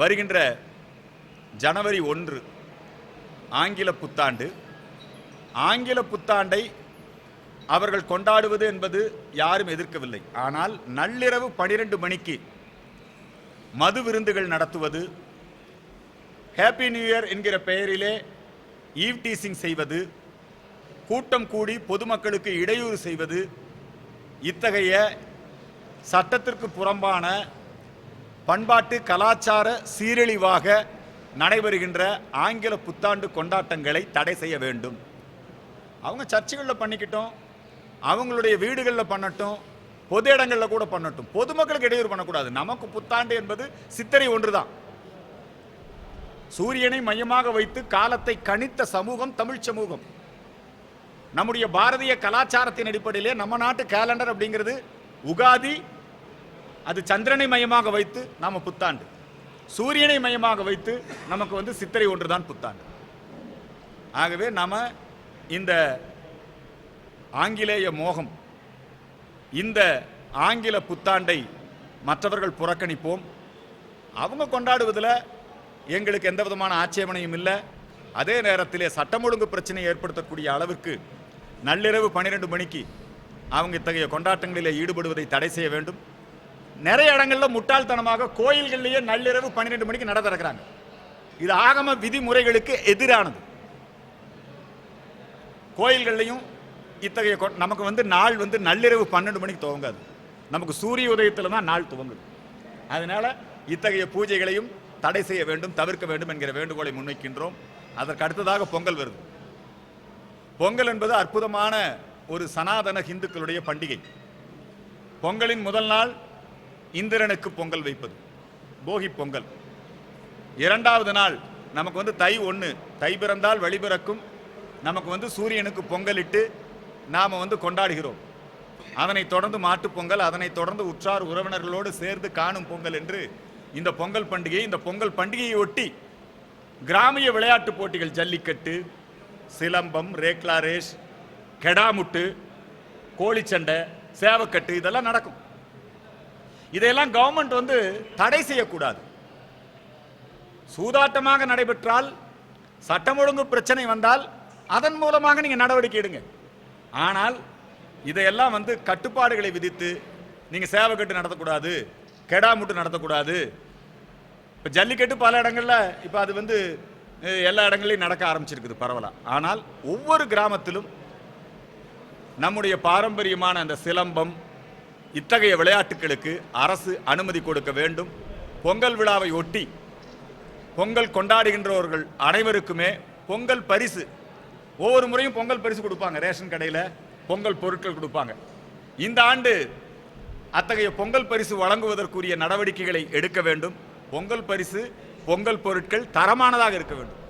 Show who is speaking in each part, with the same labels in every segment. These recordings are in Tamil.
Speaker 1: வருகின்ற ஜனவரி ஒன்று ஆங்கில புத்தாண்டு. ஆங்கில புத்தாண்டை அவர்கள் கொண்டாடுவது என்பது யாரும் எதிர்க்கவில்லை. ஆனால் நள்ளிரவு பனிரெண்டு மணிக்கு மது விருந்துகள் நடத்துவது ஹாப்பி நியூ இயர் என்கிற பெயரிலே ஈவ் டீசிங் செய்வது கூட்டம் கூடி பொதுமக்களுக்கு இடையூறு செய்வது இத்தகைய சட்டத்திற்கு புறம்பான பண்பாட்டு கலாச்சார சீரழிவாக நடைபெறுகின்ற ஆங்கில புத்தாண்டு கொண்டாட்டங்களை தடை செய்ய வேண்டும். அவங்க சர்ச்சுகளில் பண்ணிக்கிட்டோம் அவங்களுடைய வீடுகளில் பண்ணட்டும் பொது இடங்களில் கூட பண்ணட்டும். பொதுமக்களுக்கு இடையூறு பண்ணக்கூடாது. நமக்கு புத்தாண்டு என்பது சித்திரை ஒன்றுதான். சூரியனை மையமாக வைத்து காலத்தை கணித்த சமூகம் தமிழ் சமூகம். நம்முடைய பாரதிய கலாச்சாரத்தின் அடிப்படையிலே நம்ம நாட்டு கேலண்டர் அப்படிங்கிறது உகாதி அது சந்திரனை மையமாக வைத்து நாம் புத்தாண்டு. சூரியனை மையமாக வைத்து நமக்கு வந்து சித்திரை ஒன்று தான் புத்தாண்டு. ஆகவே நாம் இந்த ஆங்கிலேய மோகம் இந்த ஆங்கில புத்தாண்டை மற்றவர்கள் புறக்கணிப்போம். அவங்க கொண்டாடுவதில் எங்களுக்கு எந்த விதமான ஆட்சேபனையும் இல்லை. அதே நேரத்திலே சட்டம் ஒழுங்கு பிரச்சனை ஏற்படுத்தக்கூடிய அளவுக்கு நள்ளிரவு பன்னிரெண்டு மணிக்கு அவங்க இத்தகைய கொண்டாட்டங்களிலே ஈடுபடுவதை தடை செய்ய வேண்டும். நிறைய இடங்கள்ல முட்டாள்தனமாக கோயில்கள்லேயே நள்ளிரவு பன்னிரெண்டு மணிக்கு நட திறக்கிறாங்க. இது ஆகம விதிமுறைகளுக்கு எதிரானது. கோயில்கள்லையும் இத்தகைய நமக்கு வந்து நாள் வந்து நள்ளிரவு பன்னெண்டு மணிக்கு துவங்காது. நமக்கு சூரிய உதயத்தில் தான் நாள் துவங்குது. அதனால இத்தகைய பூஜைகளையும் தடை செய்ய வேண்டும் தவிர்க்க வேண்டும் என்கிற வேண்டுகோளை முன்வைக்கின்றோம். அதற்கு அடுத்ததாக பொங்கல் வருது. பொங்கல் என்பது அற்புதமான ஒரு சனாதன இந்துக்களுடைய பண்டிகை. பொங்கலின் முதல் நாள் இந்திரனுக்கு பொங்கல் வைப்பது. போகி பொங்கல். இரண்டாவது நாள் நமக்கு வந்து தை ஒன்று தை பிறந்தால் வழிபிறக்கும் நமக்கு வந்து சூரியனுக்கு பொங்கலிட்டு நாம் வந்து கொண்டாடுகிறோம். அதனைத் தொடர்ந்து மாட்டுப் பொங்கல் அதனைத் தொடர்ந்து உற்றார் உறவினர்களோடு சேர்ந்து காணும் பொங்கல் என்று இந்த பொங்கல் பண்டிகை இந்த பொங்கல் பண்டிகையை ஒட்டி கிராமிய விளையாட்டுப் போட்டிகள் ஜல்லிக்கட்டு சிலம்பம் ரேக்லா ரேஸ் கெடாமுட்டு கோழிச்சண்டை சேவக்கட்டு இதெல்லாம் நடக்கும். இதையெல்லாம் கவர்மெண்ட் வந்து தடை செய்யக்கூடாது. சூதாட்டமாக நடைபெற்றால் சட்டம் ஒழுங்கு பிரச்சனை வந்தால் அதன் மூலமாக நீங்கள் நடவடிக்கை எடுங்க. ஆனால் இதையெல்லாம் வந்து கட்டுப்பாடுகளை விதித்து நீங்கள் சேவை கட்டு நடத்தக்கூடாது கெடாமுட்டு நடத்தக்கூடாது. இப்போ ஜல்லிக்கட்டு பல இடங்களில் இப்போ அது வந்து எல்லா இடங்களையும் நடக்க ஆரம்பிச்சிருக்குது பரவலாக ஆனால் ஒவ்வொரு கிராமத்திலும் நம்முடைய பாரம்பரியமான அந்த சிலம்பம் இத்தகைய விளையாட்டுகளுக்கு அரசு அனுமதி கொடுக்க வேண்டும். பொங்கல் விழாவை ஒட்டி பொங்கல் கொண்டாடுகின்றவர்கள் அனைவருக்குமே பொங்கல் பரிசு. ஒவ்வொரு முறையும் பொங்கல் பரிசு கொடுப்பாங்க ரேஷன் கடையில் பொங்கல் பொருட்கள் கொடுப்பாங்க. இந்த ஆண்டு அத்தகைய பொங்கல் பரிசு வழங்குவதற்குரிய நடவடிக்கைகளை எடுக்க வேண்டும். பொங்கல் பரிசு பொங்கல் பொருட்கள் தரமானதாக இருக்க வேண்டும்.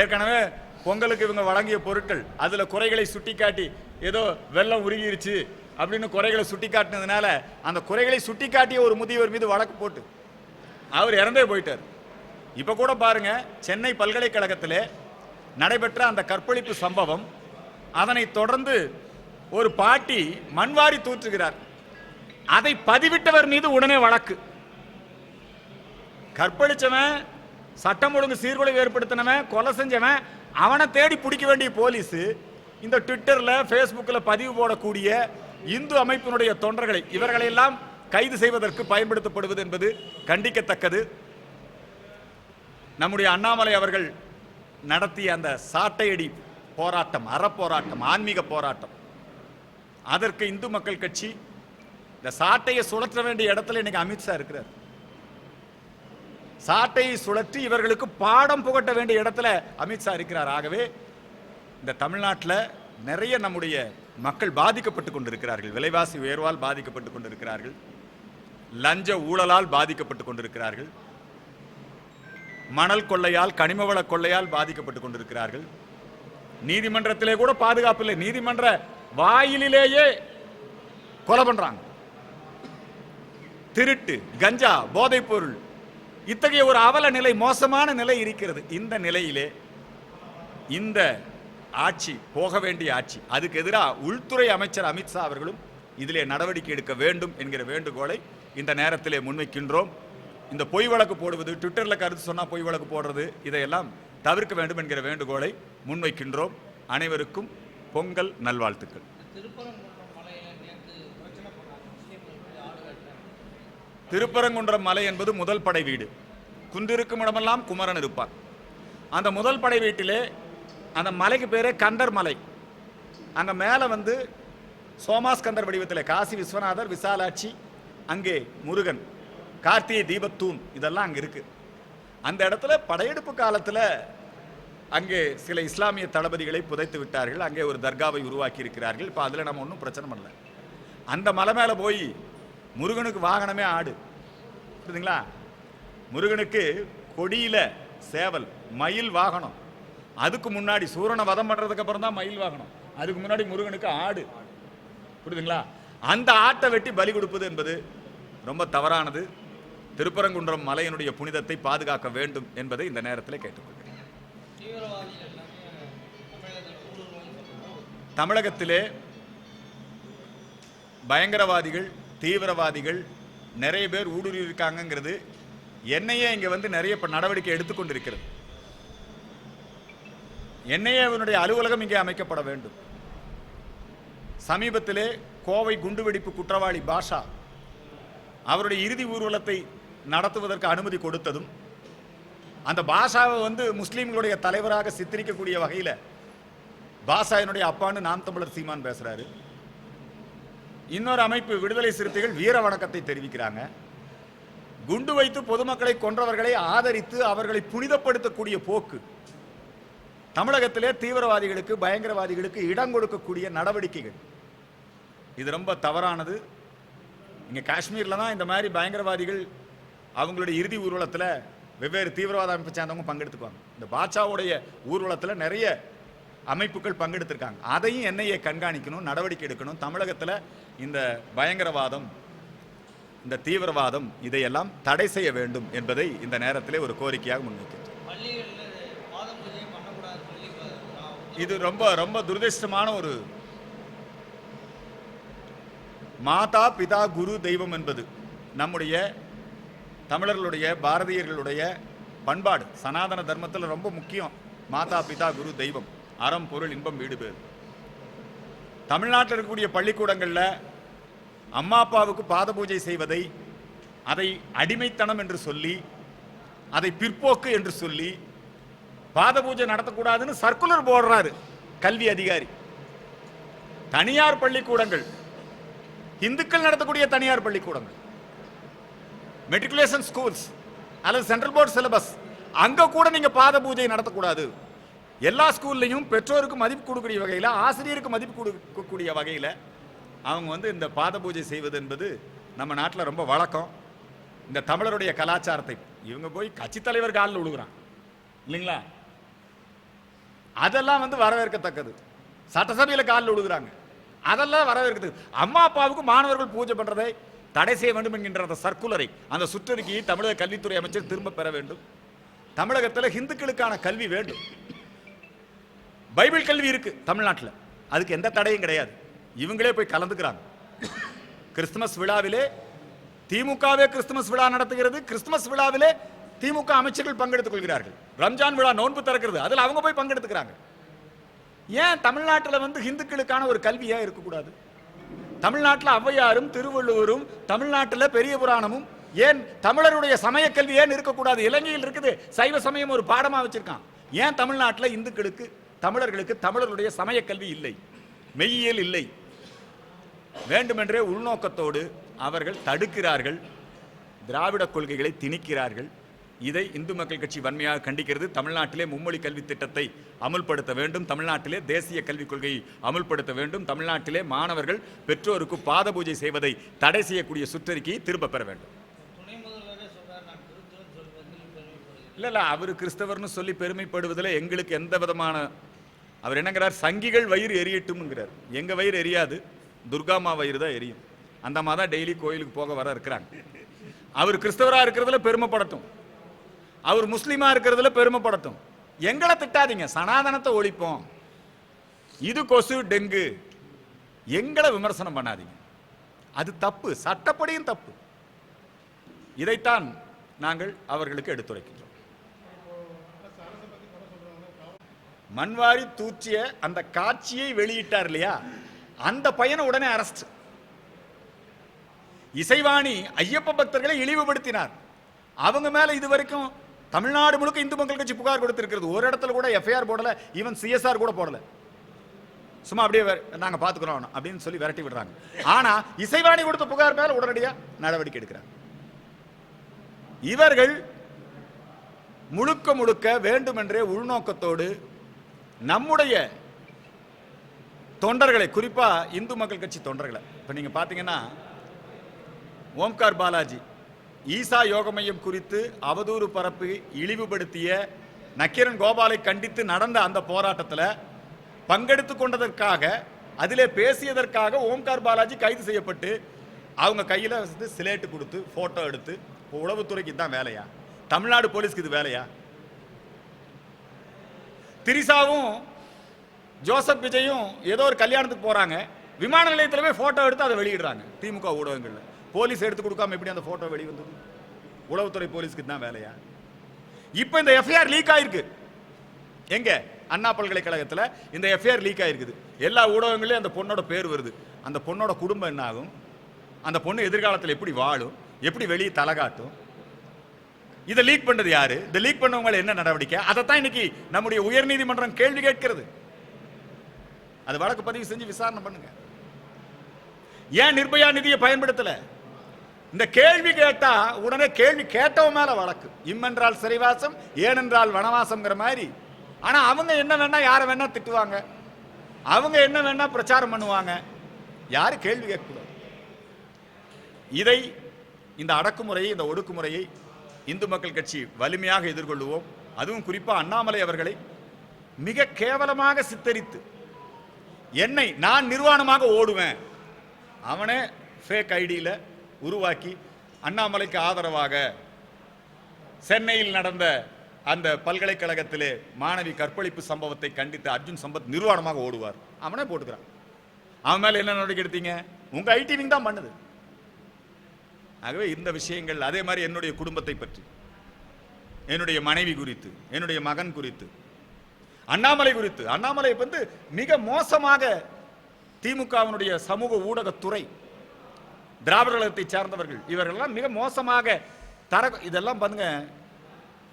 Speaker 1: ஏற்கனவே பொங்கலுக்கு இவங்க வழங்கிய பொருட்கள் அதில் குறைகளை சுட்டிக்காட்டி ஏதோ வெள்ளம் உருகிருச்சு அப்படின்னு குறைகளை சுட்டிக்காட்டினதுனால அந்த குறைகளை சுட்டிக்காட்டிய ஒரு முதியவர் மீது வழக்கு போட்டு அவர் இறந்தே போயிட்டார். இப்போ கூட பாருங்க சென்னை பல்கலைக்கழகத்தில் நடைபெற்ற அந்த கற்பழிப்பு சம்பவம் அதனை தொடர்ந்து ஒரு பாட்டி மண்வாரி தூற்றுகிறார். அதை பதிவிட்டவர் மீது உடனே வழக்கு. கற்பழிச்சவன் சட்டம் ஒழுங்கு சீர்குலைவு ஏற்படுத்தினவன் கொலை செஞ்சவன் அவனை தேடி பிடிக்க வேண்டிய போலீஸ் இந்த ட்விட்டரில் ஃபேஸ்புக்கில் பதிவு போடக்கூடிய இந்து அமைப்பினுடைய தொண்டர்களை இவர்களையெல்லாம் கைது செய்வதற்கு பயன்படுத்தப்படுவது என்பது கண்டிக்கத்தக்கது. நம்முடைய அண்ணாமலை அவர்கள் நடத்திய அந்த சாட்டையடி போராட்டம் அறப்போராட்டம் ஆன்மீக போராட்டம். அதற்கு இந்து மக்கள் கட்சி இந்த சாட்டையை சுழற்ற வேண்டிய இடத்துல இன்னைக்கு அமித்ஷா இருக்கிறார். சாட்டையை சுழற்றி இவர்களுக்கு பாடம் புகட்ட வேண்டிய இடத்துல அமித்ஷா இருக்கிறார். ஆகவே இந்த தமிழ்நாட்டில் நிறைய நம்முடைய மக்கள் பாதிக்கப்பட்டு கொண்டிருக்கிறார்கள். விலைவாசி உயர்வால் பாதிக்கப்பட்டு கொண்டிருக்கிறார்கள். லஞ்ச ஊழலால் பாதிக்கப்பட்டு கொண்டிருக்கிறார்கள். மணல் கொள்ளையால் கனிமவள கொள்ளையால் பாதிக்கப்பட்டு கொண்டிருக்கிறார்கள். நீதிமன்றத்திலே கூட பாதுகாப்பு இல்லை. நீதிமன்ற வாயிலிலேயே கொலை பண்றாங்க. திருட்டு கஞ்சா போதைப் பொருள். இத்தகைய ஒரு அவல நிலை மோசமான நிலை இருக்கிறது. இந்த நிலையிலே இந்த ஆட்சி போக வேண்டிய ஆட்சி. அதுக்கு எதிராக உள்துறை அமைச்சர் அமித்ஷா அவர்களும் இதிலே நடவடிக்கை எடுக்க வேண்டும் என்கிற வேண்டுகோளை இந்த நேரத்திலே முன்வைக்கின்றோம். இந்த பொய் வழக்கு போடுவது ட்விட்டர்ல கருத்து சொன்னா பொய் வழக்கு போடுறது இதையெல்லாம் தவிர்க்க வேண்டும் என்கிற வேண்டுகோளை முன்வைக்கின்றோம். அனைவருக்கும் பொங்கல் நல்வாழ்த்துக்கள்.
Speaker 2: திருப்பரங்குன்றம்
Speaker 1: மலை என்பது முதல் படை வீடு. குன்றிருக்கும் இடமெல்லாம் குமரன் இருப்பார் அந்த முதல் படை வீட்டிலே அந்த மலைக்கு பேரே கந்தர் மலை. அங்கே மேலே வந்து சோமாஸ்கந்தர் வடிவத்தில் காசி விஸ்வநாதர் விசாலாட்சி அங்கே முருகன் கார்த்திகை தீபத்தூண் இதெல்லாம் அங்கே இருக்குது அந்த இடத்துல படையெடுப்பு காலத்தில் அங்கே சில இஸ்லாமிய தளபதிகளை புதைத்து விட்டார்கள். அங்கே ஒரு தர்காவை உருவாக்கி இருக்கிறார்கள். இப்போ அதில் நம்ம ஒன்றும் பிரச்சனை பண்ணல. அந்த மலை மேலே போய் முருகனுக்கு வாகனமே ஆடு. புரியுதுங்களா? முருகனுக்கு கொடியில் சேவல் மயில் வாகனம். அதுக்கு முன்னாடி சூரனை வதம் பண்றதுக்கு அப்புறம் தான் மயில் வாகனம். அதுக்கு முன்னாடி முருகனுக்கு ஆடு. புரியுதுங்களா? அந்த ஆட்டை வெட்டி பலி கொடுப்பது என்பது ரொம்ப தவறானது. திருப்பரங்குன்றம் மலையினுடைய புனிதத்தை பாதுகாக்க வேண்டும் என்பதை இந்த நேரத்தில் கேட்டுக்கொள்கிறேன்.
Speaker 2: தமிழகத்திலே
Speaker 1: பயங்கரவாதிகள் தீவிரவாதிகள் நிறைய பேர் ஊடுருவி இருக்காங்கங்கிறது என்னையே இங்க வந்து நிறைய நடவடிக்கை எடுத்துக்கொண்டிருக்கிறது. என்ஐஏவினுடைய அலுவலகம் இங்கே அமைக்கப்பட வேண்டும். சமீபத்திலே கோவை குண்டுவெடிப்பு குற்றவாளி பாஷா அவருடைய இறுதி ஊர்வலத்தை நடத்துவதற்கு அனுமதி கொடுத்ததும் அந்த பாஷாவை வந்து முஸ்லீம்களுடைய தலைவராக சித்தரிக்கக்கூடிய வகையில் பாஷா என்னுடைய அப்பான்னு நாம் தமிழர் சீமான் பேசுகிறாரு இன்னொரு அமைப்பு விடுதலை சிறுத்தைகள் வீர வணக்கத்தை தெரிவிக்கிறாங்க. குண்டு வைத்து பொதுமக்களை கொன்றவர்களை ஆதரித்து அவர்களை புனிதப்படுத்தக்கூடிய போக்கு தமிழகத்திலே தீவிரவாதிகளுக்கு பயங்கரவாதிகளுக்கு இடம் கொடுக்கக்கூடிய நடவடிக்கைகள். இது ரொம்ப தவறானது. இங்கே காஷ்மீரில் தான் இந்த மாதிரி பயங்கரவாதிகள் அவங்களுடைய இறுதி ஊர்வலத்தில் வெவ்வேறு தீவிரவாத அமைப்பை சேர்ந்தவங்க பங்கெடுத்துக்குவாங்க. இந்த பாட்சாவுடைய ஊர்வலத்தில் நிறைய அமைப்புகள் பங்கெடுத்திருக்காங்க. அதையும் என்ஐஏ கண்காணிக்கணும் நடவடிக்கை எடுக்கணும். தமிழகத்தில் இந்த பயங்கரவாதம் இந்த தீவிரவாதம் இதையெல்லாம் தடை செய்ய வேண்டும் என்பதை இந்த நேரத்திலே ஒரு கோரிக்கையாக முன்வைக்கிறேன்
Speaker 2: பள்ளிகளில் பாத பூஜையை பண்ணக்கூடாது சொல்லி இப்ப நான்
Speaker 1: இது ரொம்ப ரொம்ப துரதிருஷ்டமான ஒரு மாதா பிதா குரு தெய்வம் என்பது நம்முடைய தமிழர்களுடைய பாரதியர்களுடைய பண்பாடு. சனாதன தர்மத்தில் ரொம்ப முக்கியம் மாதா பிதா குரு தெய்வம். அறம் பொருள் இன்பம் வீடு பேர் தமிழ்நாட்டில் இருக்கக்கூடிய பள்ளிக்கூடங்களில் அம்மா அப்பாவுக்கு பாத பூஜை செய்வதை அதை அடிமைத்தனம் என்று சொல்லி அதை பிற்போக்கு என்று சொல்லி பாத பூஜை நடத்தக்கூடாதுன்னு சர்க்குலர் போடுறாரு கல்வி அதிகாரி. தனியார் பள்ளிக்கூடங்கள். இந்துக்கள் நடத்தக்கூடிய தனியார் பள்ளிக்கூடங்கள். மெட்ரிகுலேஷன் ஸ்கூல்ஸ் அல்லது சென்ட்ரல் போர்டு சிலபஸ் அங்கே கூட நீங்கள் பாத பூஜை நடத்தக்கூடாது. எல்லா ஸ்கூல்லையும் பெற்றோருக்கு மதிப்பு கொடுக்கக்கூடிய வகையில் ஆசிரியருக்கு மதிப்பு கொடுக்கக்கூடிய வகையில் அவங்க வந்து இந்த பாத பூஜை செய்வது என்பது நம்ம நாட்டில் ரொம்ப வழக்கம். இந்த தமிழருடைய கலாச்சாரத்தை இவங்க போய் கட்சி தலைவர் காலில் விழுகிறான் இல்லைங்களா? அதெல்லாம் வந்து வரவேற்கத்தக்கது. சட்டசபையில் காலில் விழுகிறாங்க அதெல்லாம் வரவேற்கத்தக்கது. அம்மா அப்பாவுக்கு மாணவர்கள் பூஜை பண்ணுறதை தடை செய்ய வேண்டும் என்கின்ற அந்த சர்க்குலரை அந்த சுற்றறிக்கையை தமிழக கல்வித்துறை அமைச்சர் திரும்ப பெற வேண்டும். தமிழகத்தில் ஹிந்துக்களுக்கான கல்வி வேண்டும். பைபிள் கல்வி இருக்கு தமிழ்நாட்டில். அதுக்கு எந்த தடையும் கிடையாது. இவங்களே போய் கலந்துக்கிறாங்க. கிறிஸ்துமஸ் விழாவிலே திமுகவே கிறிஸ்துமஸ் விழா நடத்துகிறது. கிறிஸ்துமஸ் விழாவிலே திமுக அமைச்சர்கள் பங்கெடுத்துக் கொள்கிறார்கள். ரம்ஜான் விழா நோன்பு திறக்கிறது அதில் அவங்க போய் பங்கெடுத்துக்கிறாங்க. ஏன் தமிழ்நாட்டில் வந்து ஹிந்துக்களுக்கான ஒரு கல்வியாக இருக்கக்கூடாது? தமிழ்நாட்டில் ஔவையாரும் திருவள்ளுவரும் தமிழ்நாட்டில் பெரிய புராணமும் ஏன் தமிழருடைய சமய கல்வி ஏன் இருக்கக்கூடாது? இலங்கையில் இருக்குது சைவ சமயம் ஒரு பாடமாக வச்சிருக்கான். ஏன் தமிழ்நாட்டில் இந்துக்களுக்கு தமிழர்களுக்கு தமிழருடைய சமய கல்வி இல்லை? மெய்யியல் இல்லை. வேண்டுமென்றே உள்நோக்கத்தோடு அவர்கள் தடுக்கிறார்கள் திராவிட கொள்கைகளை திணிக்கிறார்கள். இதை இந்து மக்கள் கட்சி வன்மையாக கண்டிக்கிறது. தமிழ்நாட்டிலே மும்மொழி கல்வி திட்டத்தை அமுல்படுத்த வேண்டும். தமிழ்நாட்டிலே தேசிய கல்விக் கொள்கையை அமுல்படுத்த வேண்டும். தமிழ்நாட்டிலே மாணவர்கள் பெற்றோருக்கு பாத பூஜை செய்வதை தடை செய்யக்கூடிய சுற்றறிக்கையை திரும்ப பெற வேண்டும். இல்ல இல்ல அவர் கிறிஸ்தவர்னு சொல்லி பெருமைப்படுவதில் எங்களுக்கு எந்த விதமான அவர் என்னங்கிறார் சங்கிகள் வயிறு எரியட்டும்ங்கிறார். எங்க வயிறு எரியாது துர்காமா வயிறு தான் எரியும். அந்த அம்மா தான் டெய்லி கோயிலுக்கு போக வர இருக்கிறாங்க. அவர் கிறிஸ்தவரா இருக்கிறதுல பெருமைப்படட்டும். அவர் முஸ்லீமா இருக்கிறதுல பெருமைப்படட்டும் எங்களை திட்டாதீங்க சனாதனத்தை ஒழிப்போம். இது கொசு டெங்கு. எங்களை விமர்சனம் பண்ணாதீங்க. அது தப்பு சட்டப்படியும் தப்பு. இதைத்தான் நாங்கள் அவர்களுக்கு எடுத்துரைக்கின்றோம். மண்வாரி தூற்றிய அந்த காட்சியை வெளியிட்டார் இல்லையா? அந்த பையனை உடனே அரஸ்ட் இசைவாணி ஐயப்ப பக்தர்களை இழிவுபடுத்தினார். அவங்க மேல இது வரைக்கும் தமிழ்நாடு முழுக்க இந்து மக்கள் கட்சி புகார் கொடுத்திருக்கிறது. ஒரு இடத்துல கூட எஃப்ஐஆர் போடல ஈவன் சிஎஸ்ஆர் கூட போடல. சும்மா அப்படியே நாங்க பாத்துக்கிறோம் அப்படின்னு சொல்லி விரட்டி விடுறாங்க. ஆனா இசைவாணி கொடுத்த புகார் மேல உடனடியா நடவடிக்கை எடுக்கிறாங்க இவர்கள் முழுக்க முழுக்க வேண்டுமென்றே உள்நோக்கத்தோடு நம்முடைய தொண்டர்களை குறிப்பா இந்து மக்கள் கட்சி தொண்டர்களை இப்ப நீங்க பாத்தீங்கன்னா ஓம்கார் பாலாஜி ஈசா யோக மையம் குறித்து அவதூறு பரப்பி இழிவுபடுத்திய நக்கீரன் கோபாலை கண்டித்து நடந்த அந்த போராட்டத்தில் பங்கெடுத்து கொண்டதற்காக அதிலே பேசியதற்காக ஓம்கார் பாலாஜி கைது செய்யப்பட்டு அவங்க கையில் வந்து சிலேட்டு கொடுத்து ஃபோட்டோ எடுத்து இப்போ உளவுத்துறைக்கு தான் வேலையா? தமிழ்நாடு போலீஸ்க்கு இது வேலையா? திரிசாவும் ஜோசப் விஜயும் ஏதோ ஒரு கல்யாணத்துக்கு போகிறாங்க விமான நிலையத்தில் போய் ஃபோட்டோ எடுத்து அதை வெளியிடுறாங்க திமுக ஊடகங்களில். போலீஸ் எடுத்து கொடுக்காம எப்படி அந்த போட்டோ வெளி வந்தது? உளவுத்துறை போலீஸ்க்கு தான் வேலையா? இப்போ இந்த எஃப்ஐஆர் லீக் ஆயிருக்கு. எங்க? அண்ணா பல்கலைக்கழகத்தில் இந்த எஃப்ஐஆர் லீக் ஆயிருக்குது. எல்லா ஊடகங்களையும் அந்த பொண்ணோட பேர் வருது. அந்த பொண்ணோட குடும்பம் என்ன ஆகும் அந்த பொண்ணு எதிர்காலத்தில் எப்படி வாழும்? எப்படி வெளியே தலை காட்டும்? இதை லீக் பண்ணது யாரு? இந்த லீக் பண்ணவங்க என்ன நடவடிக்கை? அதைத்தான் இன்னைக்கு நம்முடைய உயர்நீதிமன்றம் கேள்வி கேட்கிறது. அது வழக்கு பதிவு செஞ்சு விசாரணை பண்ணுங்க. ஏன் நிர்பயா நிதியை பயன்படுத்தலை? இந்த கேள்வி கேட்டா உடனே கேள்வி கேட்டவன் மேல வழக்கு. இம்மென்றால் சிறைவாசம் ஏனென்றால் வனவாசம்ங்கிற மாதிரி. ஆனா அவங்க என்ன வேணா யாரை வேணா திட்டுவாங்க. அவங்க என்ன வேணா பிரச்சாரம் பண்ணுவாங்க. யாரு கேள்வி கேட்கக்கூடாது இதை இந்த அடக்குமுறையை இந்த ஒடுக்குமுறையை இந்து மக்கள் கட்சி வலிமையாக எதிர்கொள்ளுவோம். அதுவும் குறிப்பா அண்ணாமலை அவர்களை மிக கேவலமாக சித்தரித்து என்னை நான் நிர்வாணமாக ஓடுவேன். அவனே ஃபேக் ஐடியில் உருவாக்கி அண்ணாமலைக்கு ஆதரவாக சென்னையில் நடந்த அந்த பல்கலைக்கழகத்திலே மாணவி கற்பழிப்பு சம்பவத்தை கண்டித்து அர்ஜுன் சம்பத் நிர்வாணமாக ஓடுவார். அவனே போட்டுக்கிறான். அவன் மேலே என்ன நடவடிக்கை எடுத்தீங்க? உங்கள் ஐடி விங் தான் பண்ணுது. ஆகவே இந்த விஷயங்கள் அதே மாதிரி என்னுடைய குடும்பத்தை பற்றி என்னுடைய மனைவி குறித்து என்னுடைய மகன் குறித்து அண்ணாமலை குறித்து அண்ணாமலை வந்து மிக மோசமாக திமுகவினுடைய சமூக ஊடகத்துறை திராவிட கழகத்தை சார்ந்தவர்கள். இவர்கள்லாம் மிக மோசமாக தர இதெல்லாம் பாருங்க.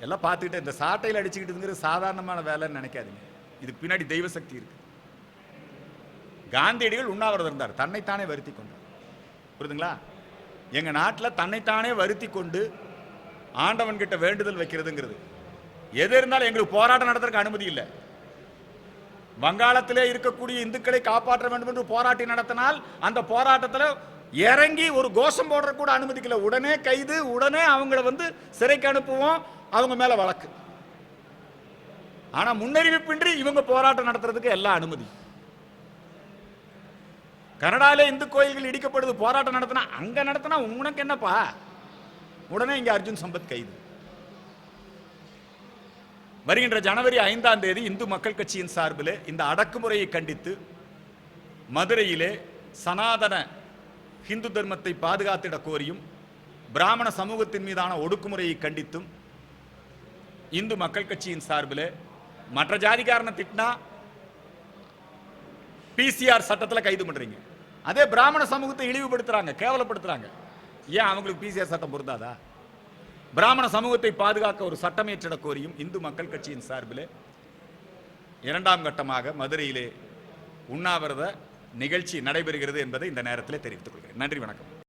Speaker 1: எல்லாம் பார்த்துக்கிட்டு இந்த சாட்டையில் அடிச்சுக்கிட்டுங்கிறது சாதாரணமான வேலைன்னு நினைக்காதீங்க. இதுக்கு பின்னாடி தெய்வ சக்தி இருக்கு. காந்தியடிகள் உண்ணாவிரதம் இருந்தார். தன்னைத்தானே வருத்தி கொண்டார். புரியுதுங்களா? எங்கள் நாட்டில் தன்னைத்தானே வருத்தி கொண்டு ஆண்டவன் கிட்ட வேண்டுதல் வைக்கிறதுங்கிறது. எது இருந்தாலும் எங்களுக்கு போராட்டம் நடத்துறதுக்கு அனுமதி இல்லை. வங்காளத்திலே இருக்கக்கூடிய இந்துக்களை காப்பாற்ற வேண்டும் என்று போராட்டம் நடத்தினால் அந்த போராட்டத்தில் இறங்கி ஒரு கோஷம் போடுற கூட அனுமதிக்கல. உடனே கைது உடனே அவங்கள வந்து சிறைக்கு அனுப்புவோம் அவங்க மேல வழக்கு. ஆனா முன்னறிவிப்பின்றி இவங்க போராட்டம் நடத்துறதுக்கு எல்லா அனுமதி. கனடால இந்து கோயில்கள் இடிக்கப்படுது போராட்டம் நடத்தினா அங்க நடத்தினா உனக்கு என்னப்பா? உடனே இங்க அர்ஜுன் சம்பத் கைது. வருகின்ற ஜனவரி ஐந்தாம் தேதி இந்து மக்கள் கட்சியின் சார்பில் இந்த அடக்குமுறையை கண்டித்து மதுரையிலே சனாதன ஹிந்து தர்மத்தை பாதுகாத்திட கோரியும் பிராமண சமூகத்தின் மீதான ஒடுக்குமுறையை கண்டித்தும் இந்து மக்கள் கட்சியின் சார்பில் மற்ற ஜாதிக்காரனை திட்டினா பிசிஆர் சட்டத்தில் கைது பண்றீங்க. அதே பிராமண சமூகத்தை இழிவுபடுத்துறாங்க கேவலப்படுத்துறாங்க. ஏன் அவங்களுக்கு பிசிஆர் சட்டம் பொருந்தாதா? பிராமண சமூகத்தை பாதுகாக்க ஒரு சட்டம் இயற்றிட கோரியும் இந்து மக்கள் கட்சியின் சார்பில் இரண்டாம் கட்டமாக மதுரையிலே உண்ணாவிரத நிகழ்ச்சி நடைபெறுகிறது என்பதை இந்த நேரத்தில் தெரிவித்துக் கொள்கிறேன். நன்றி வணக்கம்.